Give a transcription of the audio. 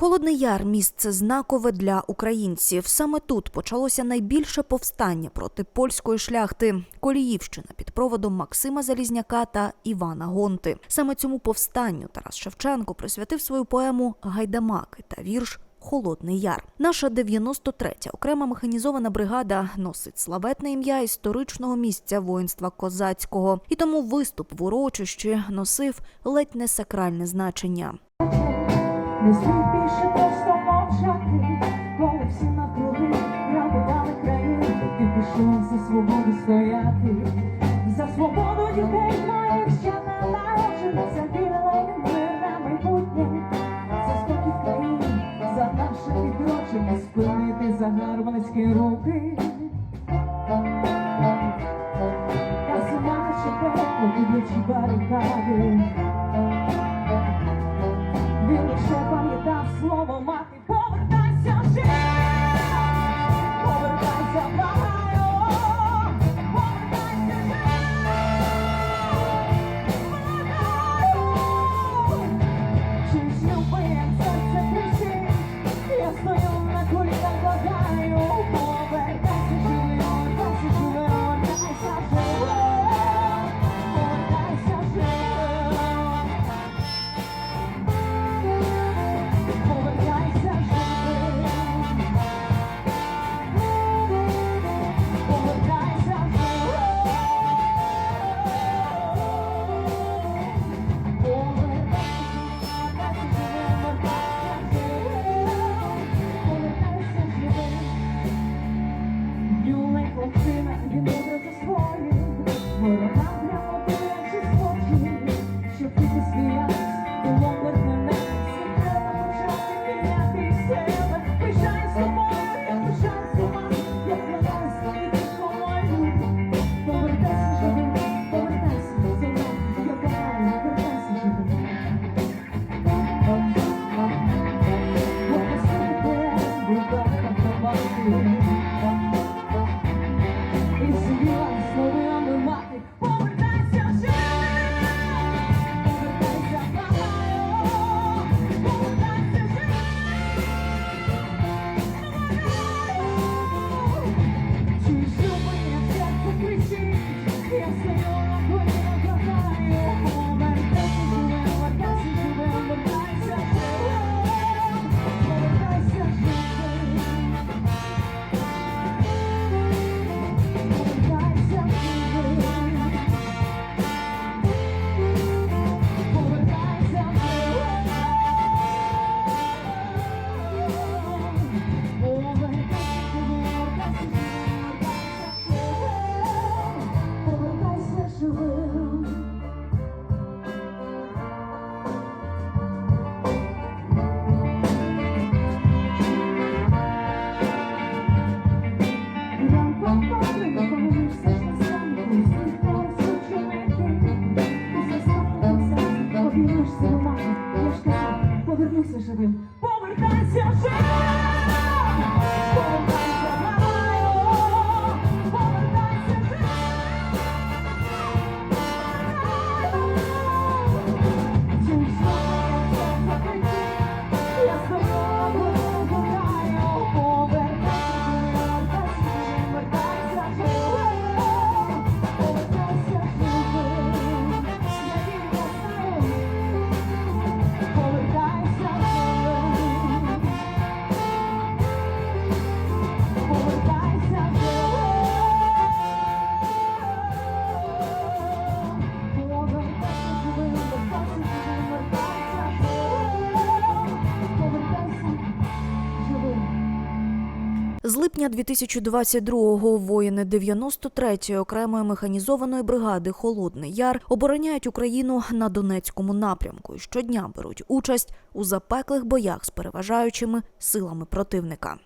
Холодний Яр місце знакове для українців. Саме тут почалося найбільше повстання проти польської шляхти Коліївщина під проводом Максима Залізняка та Івана Гонти. Саме цьому повстанню Тарас Шевченко присвятив свою поему Гайдамаки та вірш. Холодний Яр. Наша 93-я окрема механізована бригада носить славетне ім'я історичного місця воїнства козацького, і тому виступ в урочищі носив ледь не сакральне значення. Не слід більше просто мовчати, коли всі навкруги рятували країну, ти пішов за свободу стояти, за свободу дітей моїх ще не за вільне і мирне майбутнє, за спокій в країні, за наше відродження, спинити загарбницькі руки. Та наше пекло, підлючі барикади. Він пам'ятав слово мати Thank you. Я ж казав, повернуся живим. Повертайся живим! З липня 2022-го воїни 93-ї окремої механізованої бригади Холодний Яр обороняють Україну на Донецькому напрямку і щодня беруть участь у запеклих боях з переважаючими силами противника.